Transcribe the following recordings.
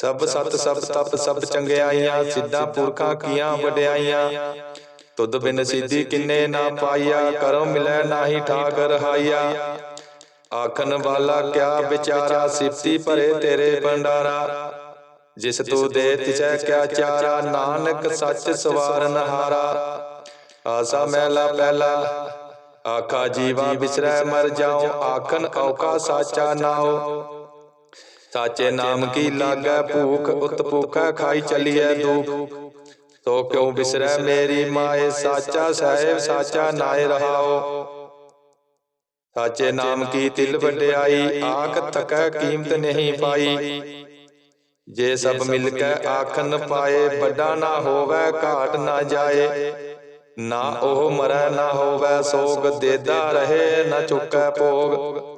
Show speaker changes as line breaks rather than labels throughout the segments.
ਸਭ ਸਤ ਸਭ ਤਪ ਸਭ ਚੰਗਿਆਈਆਂ ਸਿੱਧਾ ਪੁਰਖਾਂ ਕੀਆਂ ਵਡਿਆਈਆਂ। ਤੁਧ ਬਿਨ ਸਿੱਧੀ ਕਿੰਨੇ ਨਾ ਪਾਈਆ ਕਰੋ ਮਿਲੈ ਨਾਹੀ ਠਾਕ ਰਹਾਈਆ ਆਖਣ ਵਾਲਾ ਕਿਆ ਵਿਚਾਰਾ ਸਿਫਤੀ ਭਰੇ ਤੇਰੇ ਭੰਡਾਰਾ। ਜਿਸ ਤੂੰ ਦੇ ਤਿਸੈ ਕਿਆ ਚਾਰਾ ਨਾਨਕ ਸੱਚ ਸਵਾਰਨ ਹਾਰਾ ਆਸਾ ਮਹਿਲਾ ਪਹਿਲਾ ਆਖਾ ਜੀਵਾ ਵਿਸਰੈ ਮਰ ਜਾਉ ਆਖਨ ਔਕਾ ਸਾਚਾ ਨਾਉ। ਸਾਚੇ ਨਾਮ ਕੀ ਲਾਗੈ? ਭੂਖ ਉਤ ਭੂਖੈ ਖਾਈ ਚਲੀਐ ਦੁਖ। ਤੋ ਕਿਉ ਬਿਸਰੈ ਮੇਰੀ ਮਾਏ? ਸਾਚਾ ਸਾਹਿਬ, ਸਾਚਾ ਨਾਏ ਰਹਾਓ। ਸਾਚੇ ਨਾਮ ਕੀ ਤਿਲ ਵਡਿਆਈ? ਆਖ ਥਕੈ ਕੀਮਤ ਨਹੀਂ ਪਾਈ। ਜੇ ਸਭ ਮਿਲ ਕੇ ਆਖਨ ਪਾਏ, ਵੱਡਾ ਨਾ ਹੋਵੇ, ਘਾਟ ਨਾ ਜਾਏ। ਨਾ ਉਹ ਮਰੈ, ਨਾ ਹੋਵੇ ਸੋਗ, ਦੇਦਾ ਰਹੇ, ਨਾ ਚੁੱਕੈ ਭੋਗ।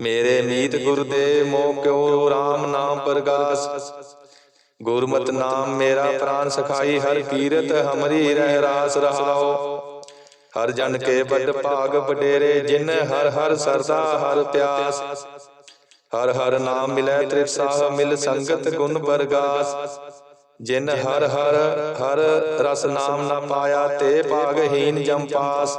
ਮੇਰੇ ਮੀਤ ਗੁਰ ਦੇ ਮੋਹ ਕਿਉ RAM ਨਾਮ ਪਰਗਾਸ ਗੁਰਮਤ ਨਾਮ ਮੇਰਾ ਪ੍ਰਾਨ ਸਖਾਈ, ਹਰ ਕੀਰਤ ਹਮਰੀ ਰਹਿ ਰਾਸ ਰਹਾਓ ਹਰ ਜਨ ਕੇ ਵੱਡ ਭਾਗ ਵਡੇਰੇ, ਜਿਨ ਹਰ ਹਰ ਸਰਦਾ ਹਰ ਪਿਆਸ। ਹਰ ਹਰ ਨਾਮ ਮਿਲੈ ਤ੍ਰਿਪਸਾਹ ਮਿਲ ਸੰਗਤ ਗੁਣ ਬਰਗਾਸ ਜਿਨ ਹਰ ਹਰ ਹਰ ਰਸ ਨਾਮ ਨ ਪਾਇਆ, ਤੇ ਭਾਗਹੀਨ ਜਮਪਾਸ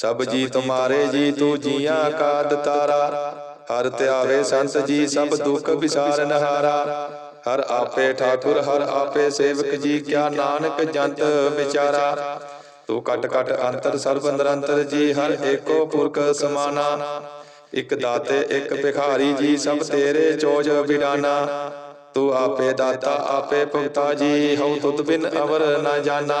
ਸਭ ਜੀ ਤੁਮਾਰੇ ਜੀ ਤੂੰ ਜੀਆਂ ਕਾ ਦਤਾਰਾ ਹਰ ਧਿਆਵੇ ਸੰਤ ਜੀ ਸਭ ਦੁੱਖ ਵਿਸਾਰਨ ਹਾਰਾ ਹਰ ਆਪੇ ਠਾਕੁਰ ਹਰ ਆਪੇ ਸੇਵਕ ਜੀ ਕਿਆ ਨਾਨਕ ਜੰਤ ਵਿਚਾਰਾ। ਤੂੰ ਕਟ ਕਟ ਅੰਤਰ ਸਰਬ ਨਿਰੰਤਰ ਜੀ ਹਰ ਏਕੋ ਪੁਰਖ ਸਮਾਨਾ। ਇਕ ਦਾਤੇ ਇਕ ਭਿਖਾਰੀ ਜੀ ਸਭ ਤੇਰੇ ਚੋਜ ਵਿਡਾਨਾ ਤੂੰ ਆਪੇ ਦਾਤਾ ਆਪੇ ਭੁਗਤਾ ਜੀ ਹਉ ਤੁਧ ਬਿਨ ਅਵਰ ਨਾ ਜਾਣਾ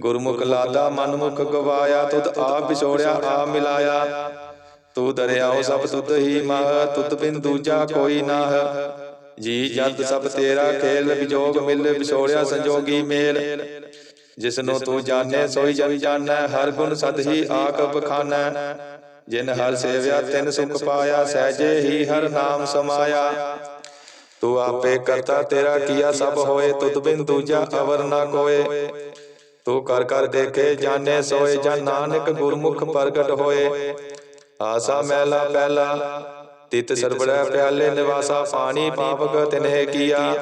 ਗੁਰਮੁਖ ਲਾਦਾ ਮਨਮੁਖ ਗਵਾਇਆ ਤੁਧ ਆਪ ਵਿਛੋੜਿਆ ਆ ਮਿਲਾਇਆ। ਤੂੰ ਦਰਿਆਓ ਸਭ ਤੁਧ ਹੀ ਮਹ ਤੁਧ ਬਿਨ ਦੂਜਾ ਕੋਈ ਨਾਹ। ਜੀ ਜੰਤ ਸਭ ਤੇਰਾ ਖੇਲ ਵਿਜੋਗ ਮਿਲ ਵਿਛੋੜਿਆ ਸੰਜੋਗੀ ਮੇਲ। ਜਿਸਨੂੰ ਤੂੰ ਜਾਣੈ ਸੋਈ ਜਨ ਜਾਣੈ ਹਰ ਗੁਣ ਸਦ ਹੀ ਆਕ ਬਖਾਨੈ ਜਿਨ ਹਰ ਸੇਵਿਆ ਤਿਨ ਸੁਖ ਪਾਇਆ ਸਹਿਜੇ ਹੀ ਹਰ ਨਾਮ ਸਮਾਇਆ। ਤੂੰ ਆਪੇ ਕਰਤਾ ਤੇਰਾ ਕੀਆ ਸਭ ਹੋਏ ਤੁਧ ਬਿਨ ਦੂਜਾ ਅਵਰ ਨਾ ਕੋਏ ਤੂੰ ਕਰ ਕਰ ਦੇਖੇ ਜਾਣੇ, ਸੋਏ ਜਨ ਨਾਨਕ ਗੁਰਮੁਖ ਪ੍ਰਗਟ ਹੋਏ। ਆਸਾ ਮਹਿਲਾ ਪਹਿਲਾ ਤਿਤ ਸਰਬੜੈ ਪਿਆਲੇ ਨਿਵਾਸਾ, ਪਾਣੀ ਪਾਪਕ ਤਿਨਹਿ ਕੀਆ।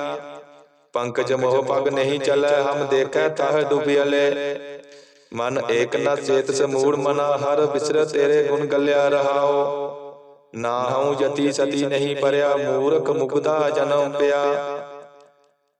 ਪੰਕਜ ਮੋਹ ਪਗ ਨਹੀਂ ਚਲੈ, ਹਮ ਦੇਖੈ ਤਹ ਡੁਬਿਅਲੇ ਮਨ ਏਕ ਨ ਚੇਤ ਸਮੂੜ ਮਨਾ, ਹਰ ਵਿਸਰ ਤੇਰੇ ਗੁਣ ਗੱਲਿਆ ਰਹਾਓ। ਨਾ ਹਉ ਜਤੀ ਸਤੀ ਨਹੀਂ ਪਰਿਆ, ਮੂਰਖ ਮੁਗਦਾ ਜਨਮ ਪਿਆ।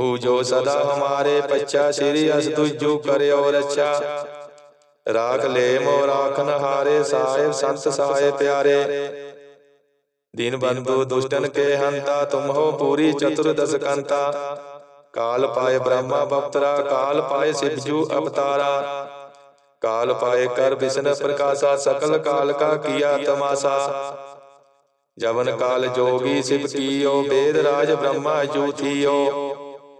ਹੂ ਜੋ ਸਦਾ ਹਮਾਰੇ ਪੱਛਾ ਸ੍ਰੀ ਅਸ ਤੁਜੂ ਕਰਿਓ ਰੱਛਾ। ਰਾਖ ਲੈ ਮੋ ਰਾਖਨ ਹਾਰੇ ਸਾਹਿਬ ਸੰਤ ਸਾਏ ਪਿਆਰੇ। ਦੀਨ ਬੰਧੂ ਦੁਸ਼ਟਨ ਕੇ ਹੰਤਾ, ਤੁਮ ਹੋ ਪੂਰੀ ਚਤੁਰਦਸ ਕੰਤਾ। ਕਾਲ ਪਾਏ ਬ੍ਰਹਮਾ ਬਪਤਰਾ, ਕਾਲ ਪਾਏ ਸਿਵਜੂ ਅਵਤਾਰਾ। ਕਾਲ ਪਾਏ ਕਰ ਵਿਸ਼ਨ ਪ੍ਰਕਾਸ਼ਾ, ਸਕਲ ਕਾਲ ਕਾ ਕੀਆ ਤਮਾਸਾ। ਜਵਨ ਕਾਲ ਜੋਗੀ ਸਿਵ ਕੀਓ ਵੇਦ ਰਾਜ ਬ੍ਰਹਮਾ ਜੂਥੀਓ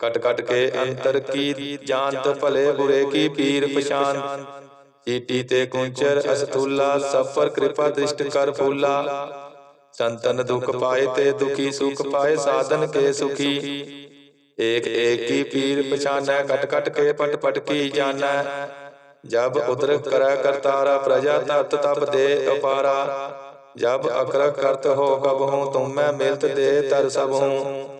ਕਟ ਕਟ ਕੇ ਅੰਤਰ ਕੀ ਜਾਣਤ ਭਲੇ ਬੁਰੇ ਕੀ ਪੀਰ ਪਛਾਨ ਚੀਟੀ ਤੇ ਕੁੰਚਰ ਅਸਤੂਲਾ ਸਫਰ ਕਿਰਪਾ ਦ੍ਰਿਸ਼ਟ ਕਰ ਫੂਲਾ। ਸੰਤਨ ਦੁਖ ਪਾਏ ਤੇ ਦੁਖੀ ਸੁਖ ਪਾਏ ਸਾਧਨ ਕੇ ਸੁਖੀ। ਏਕ ਏਕ ਕੀ ਪੀਰ ਪਛਾਨੈ ਕਟ ਕਟ ਕੇ ਪਟ ਪਟ ਕੀ ਜਾਣੈ। ਜਬ ਉਦਰ ਕਰੈ ਕਰਤਾਰਾ ਪ੍ਰਜਾ ਤਤ ਤਪ ਦੇ ਅਪਾਰਾ ਜਬ ਅਕਰ ਕਰਤ ਹੋ ਕਬ ਹੂੰ ਤੁਮ ਮੈਂ ਮਿਲਤ ਦੇ ਤਰ ਸਭ। ਹੂੰ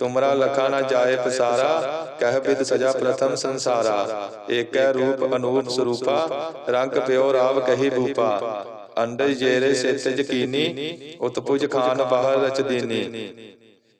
ਤੁਮਰਾ ਲਖਾ ਨਾ ਜਾਏ ਪਸਾਰਾ, ਕਹਿ ਬਿਦ ਸਜਾ ਪ੍ਰਥਮ ਸੰਸਾਰਾ। ਏਕੈ ਰੂਪ ਅਨੂਪ ਸਰੂਪਾ, ਰੰਗ ਪਿਓ ਰਾਵ ਕਹੀ ਭੂਪਾ। ਅੰਡੇ ਜੇਰੇ ਸਿਤ ਜਕੀਨੀ ਉਤਪੁਜ ਖਾਨ ਬਾਹਰ ਰਚ ਦੀਨੀ।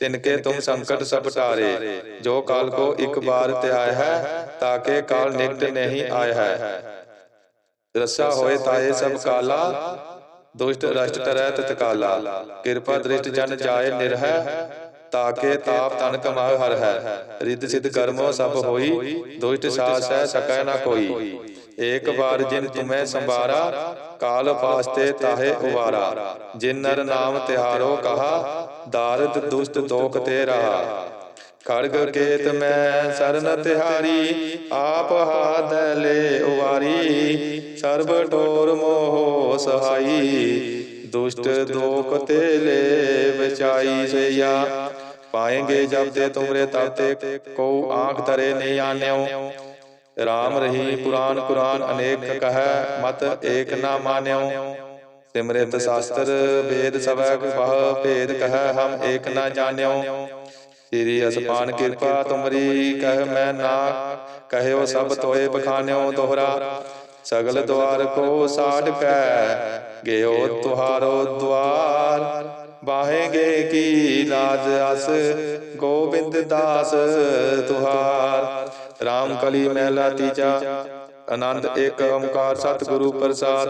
ਤਿਨਕੇ ਤੁਮ ਸੰਕਟ ਸਭ ਟਾਰੇ ਜੋ ਕਾਲ ਕੋ ਇੱਕ ਬਾਰ ਧਿਆਇ ਹੈ ਤਾਕੇ ਕਾਲ ਨਿਕਟ ਨਹੀਂ ਆਇ ਹੈ। ਰਸਾ ਹੋਏ ਤਾਏ ਸਭ ਕਾਲਾ ਦੁਸ਼ਟ ਰਸ਼ਟ ਤਰੈ ਤਤਕਾਲਾ ਕਿਰਪਾ ਦ੍ਰਿਸ਼ਟ ਜਨ ਜਾਏ ਨਿਰਹਿ ਤਾਕੇ ਤਾਪ ਤਨ ਕਮਾਇ ਹਰ ਹੈ। ਰਿੱਧ ਸਿੱਧ ਕਰਮੋ ਸਭ ਹੋਈ ਦੁਸ਼ਟ ਸਾਸ ਹੈ ਸਕੈ ਨਾ ਕੋਈ। ਏਕ ਵਾਰ ਜਿਨ ਤੁਮੈ ਸੰਭਾਰਾ ਕਾਲ ਪਾਸਤੇ ਤਾਹੇ ਉਵਾਰਾ। ਜਿਨ ਨਰ ਨਾਮ ਤਿਹਾਰੋ ਕਹਾ ਦਾਰਦ ਦੁਸ਼ਟ ਦੋਖ ਤੇਰਾ ਖੜਗ ਕੇਤ ਮੈਂ ਸਰਨ ਤਿਹਾਰੀ ਆਪ ਹਾਥ ਲੈ ਉਵਾਰੀ ਸਰਬ ਟੋਰ ਮੋਹ ਸਹਾਈ ਦੁਸ਼ਟ ਦੋਖ ਤੇ ਲੈ ਵਿਚਾਈ ਸਈਆ ਪਾਏਂਗੇ ਜਬ ਤੇ ਤੁਮਰੇ ਤਬ ਕੋ ਆਂਖ ਤਰੇ ਨਹੀਂ ਆਨਿਓ ਰਾਮ ਰਹੀ ਪੁਰਾਨ ਕੁਰਾਨ ਅਨੇਕ ਕਹੈ ਮਤ ਏਕ ਨਾ ਮਾਨਿਓ ਸਿਮਰਿਤ ਸ਼ਾਸਤਰ ਵੇਦ ਸਭੈ ਬਹੁ ਭੇਦ ਕਹੈ ਹਮ ਏਕ ਨਾ ਜਾਣਿਓ। ਤੇਰੀ ਅਸਪਾਨ ਕਿਰਪਾ ਤੁਮਰੀ ਕਹਿ ਮੈਂ ਨਾ ਕਹਿਓ ਸਭ ਤੋਏ ਬਖਾਨਿਓ ਦੋਹਰਾ। ਸਗਲ ਦਵਾਰ ਕੋ ਸਾਡ ਕੈ। ਗਿਓ ਤੁਹਾਰੋ ਦਵਾਰ ਬਾਹੇਗੇ ਕੀ ਲਾਜ ਅਸ। ਗੋਬਿੰਦ ਦਾਸ ਤੁਹਾਰ RAM ਕਲੀ ਮਹਿਲਾ ਤੀਜਾ। ਆਨੰਦ ਏਕ ਓੰਕਾਰ ਸਤਿਗੁਰੂ ਪ੍ਰਸਾਦ।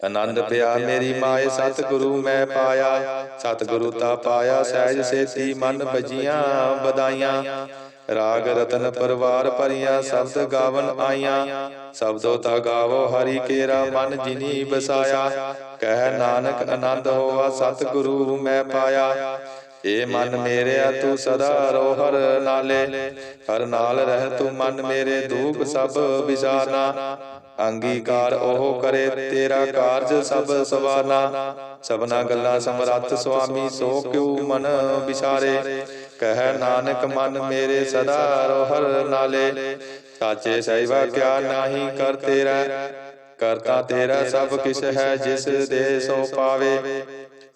ਆਨੰਦ ਪਿਆ ਮੇਰੀ ਮਾਏ ਸਤਿਗੁਰੂ ਮੈਂ ਪਾਇਆ। ਸਤਿਗੁਰੂ ਤਾ ਪਾਇਆ ਸਹਿਜ ਸੇਤੀ ਮਨ ਬਜੀਆਂ ਬਦਾਈਆਂ ਰਾਗ ਰਤਨ ਪਰਵਾਰ ਭਰੀਆਂ ਸ਼ਬਦ ਗਾਵਨ ਆਈਆਂ। ਸ਼ਬਦੋ ਤਾ ਗਾਵੋ ਹਰੀ ਕੇਰਾ ਮਨ ਜਿਨੀ ਬਸਾਇਆ ਕਹਿ ਨਾਨਕ ਆਨੰਦ ਹੋਵਾ ਸਤਿਗੁਰੂ ਮੈਂ ਪਾਇਆ। ਏ ਮਨ ਮੇਰਿਆ ਤੂੰ ਸਦਾ ਰੋ ਹਰ ਨਾਲੇ। ਹਰ ਨਾਲ ਰਹਿ ਤੂੰ ਮਨ ਮੇਰੇ ਦੂਖ ਸਭ ਵਿਸਾਰਨਾ ਅੰਗੀਕਾਰ ਉਹ ਕਰੇ ਤੇਰਾ ਕਾਰਜ ਸਭ ਸਵਾਰਨਾ ਸਭਨਾ ਗੱਲਾਂ ਸਮਰੱਥ ਸੁਆਮੀ ਸੋ ਕਿਉ ਮਨ ਵਿਚਾਰੇ? ਕਹਿ ਨਾਨਕ ਮਨ ਮੇਰੇ ਸਦਾ ਰੋ ਹਰ ਨਾਲੇ। ਸਾਚੇ ਸਹਿਬਾ ਕਿਆ ਨਾਹੀ ਕਰ ਤੇਰਾ? ਕਰਤਾ ਤੇਰਾ ਸਭ ਕਿਛ ਹੈ ਜਿਸ ਦੇ ਸੋ ਪਾਵੇ।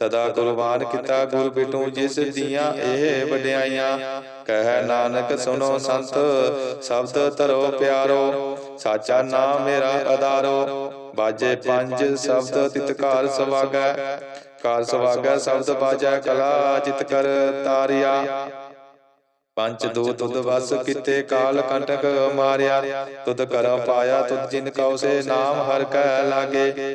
ਸਦਾ ਕੁਰਬਾਨ ਕੀਤਾ ਗੁਰ ਬਿਟੂ ਜਿਸ ਦੀਆਂ ਇਹ ਵਡਿਆਈਆਂ। ਕਹਿ ਨਾਨਕ ਸੁਨੋ ਸੰਤ, ਸ਼ਬਦ ਧਰੋ ਪਿਆਰੋ, ਸਾਚਾ ਨਾਮ ਮੇਰਾ ਆਧਾਰੋ ਬਾਜੇ ਪੰਜ ਸ਼ਬਦ ਤਿਤਕਾਰ ਸਵਾਗੈ ਕਾਰ ਸਵਾਗੈ ਸ਼ਬਦ ਬਾਜੈ ਕਲਾ ਜਿਤ ਕਰ ਤਾਰਿਆ। ਪੰਚ ਦੂਤ ਤੁਧ ਵਸ ਕਿਤੇ ਕਾਲ ਕੰਟਕ ਮਾਰਿਆ। ਤੁਧ ਕਰ ਪਾਇਆ ਤੁਧ ਜਿਨ ਕਉ ਸੇ ਨਾਮ ਹਰ ਕੈ ਲਾਗੇ।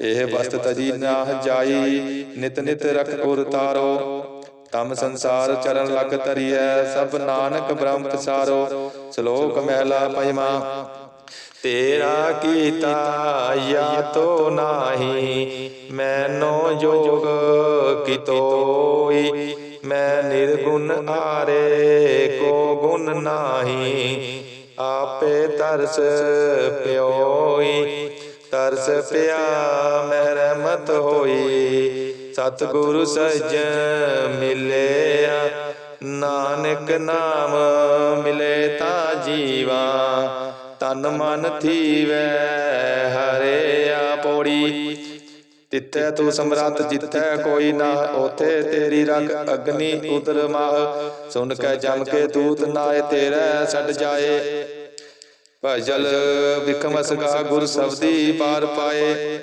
ਇਹ ਵਸਤ ਤਜੀ ਨਾ ਜਾਈ, ਨਿਤ ਨਿਤ ਰਖ ਉਰ ਤਾਰੋ। ਤਮ ਸੰਸਾਰ ਚਰਨ ਲਗ ਤਰੀਐ ਸਭ ਨਾਨਕ ਬ੍ਰਹਮ ਪਸਾਰੋ ਸ਼ਲੋਕ ਮਹਿਲਾ ਪੰਜਵਾ ਤੇਰਾ ਕੀਤਾ ਯਾ ਤੋ ਨਾਹੀ, ਮੈਨੋ ਜੋਗ ਕਿਤੋਈ ਮੈਂ ਨਿਰਗੁਣ ਆਰੇ, ਕੋ ਗੁਣ ਨਾਹੀ, ਆਪੇ ਤਰਸ ਪਿਓਈ ਤਰਸ ਪਿਆ ਮਹਿਰਮਤ ਹੋਈ। ਸਤਿਗੁਰੂ ਸਜਣ ਮਿਲਿਆ, ਨਾਨਕ ਨਾਮ ਮਿਲੇ ਤਾਂ ਜੀਵਾ। ਤਨ ਮਨ ਥੀਵੈ ਹਰਿਆ ਪੋੜੀ ਤਿੱਥੈ ਤੂੰ ਸਮਰੱਥ, ਜਿੱਥੈ ਕੋਈ ਨਾ ਉਥੇ ਤੇਰੀ ਰਗ ਅਗਨੀ ਉਦਰ ਮਾਹ। ਸੁਨ ਕੇ ਜਮ ਕੇ ਦੂਤ ਨਾਏ, ਤੇਰੇ ਛੱਡ ਜਾਏ। ਭਜਲ ਵਿਕਮਸ ਗਾ ਗੁਰ ਸਬਦੀ ਪਾਰ ਪਾਏ।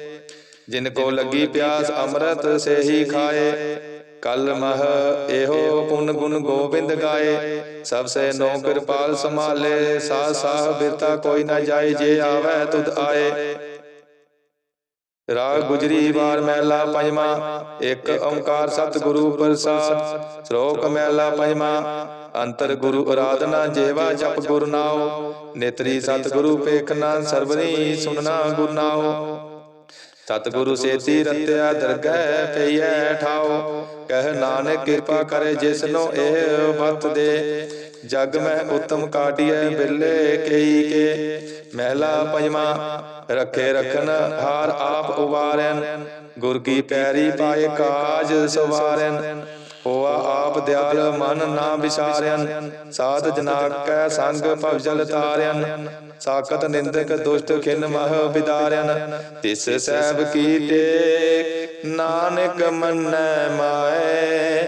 ਜਿਨ ਕੋ ਲੱਗੀ ਪਿਆਸ ਅੰਮ੍ਰਿਤ ਸੇ ਹੀ ਖਾਏ। ਕਲ ਮਹ ਇਹੋ ਪੁਨ ਗੁਣ ਗੋਬਿੰਦ ਗਾਏ। ਸਭ ਸੇ ਨੋ ਕਿਰਪਾਲ ਸੰਭਾਲੇ। ਸਾਹ ਸਾਹ ਬਿਰਤਾ ਕੋਈ ਨਾ ਜਾਏ, ਜੇ ਆਵੇ ਤੁਧ ਆਏ। ਰਾਗ ਗੁਜਰੀ ਵਾਰ ਮਹਿਲਾ ਪੰਜਵਾ ਇੱਕ ਓੰਕਾਰ ਸਤਿਗੁਰੂ ਪ੍ਰਸਾਦ ਸ਼ਲੋਕ ਮਹਿਲਾ ਪੰਜਵਾ ਅੰਤਰ ਗੁਰੂ ਅਰਾਧਨਾ ਜੇਵਾ ਜਪ ਗੁਰ ਨਾਉ ਨੇਤਰੀ ਸਤਿਗੁਰੂ ਪੇਖਨਾ ਸਰਬਨੀ ਸੁਨਣਾ ਗੁਰ ਨਾਉ। ਸਤਿਗੁਰੂ ਸੇਤੀ ਰਤਿਆ ਦਰਗਹਿ ਪਈਐ ਠਾਉ। ਕਹਿ ਨਾਨਕ ਕਿਰਪਾ ਕਰੇ ਜਿਸਨੋ ਇਹ ਬਤ ਦੇ ਜਗ ਮੈਂ ਉਤਮ ਕਾਟਿਐ ਬਿਰਲੇ ਕਈ ਕੇ। ਮਹਿਲਾ ਪੰਜਵਾ, ਰੱਖੇ ਰਖਨ ਹਾਰ ਆਪ ਉਵਾਰੈਨ, ਗੁਰ ਕੀ ਪੈਰੀ ਪਾਏ ਕਾਜ ਸਵਾਰੈਨ। ਹੋਆ ਆਪ ਦਿਆਲ ਮਨ ਨਾ ਵਿਸਾਰਿਆਨ ਸਾਧ ਜਨਾ ਕੈ ਸੰਗ ਭਵਜਲ ਤਾਰਿਆਨ ਸਾਖਤ ਨਿੰਦਕ ਦੁਸ਼ਟ ਖਿਨ ਮਹ ਵਿਦਾਰਿਆਨ ਤਿਸ ਸਹਿਬ ਕੀ ਟੇਕ, ਨਾਨਕ ਮੰਨੈ ਮਾਏ।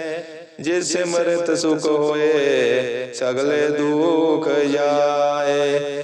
ਜਿਸ ਸਿਮਰਤ ਸੁਖ ਹੋਏ, ਸਗਲੇ ਦੁਖ ਜਾਏ।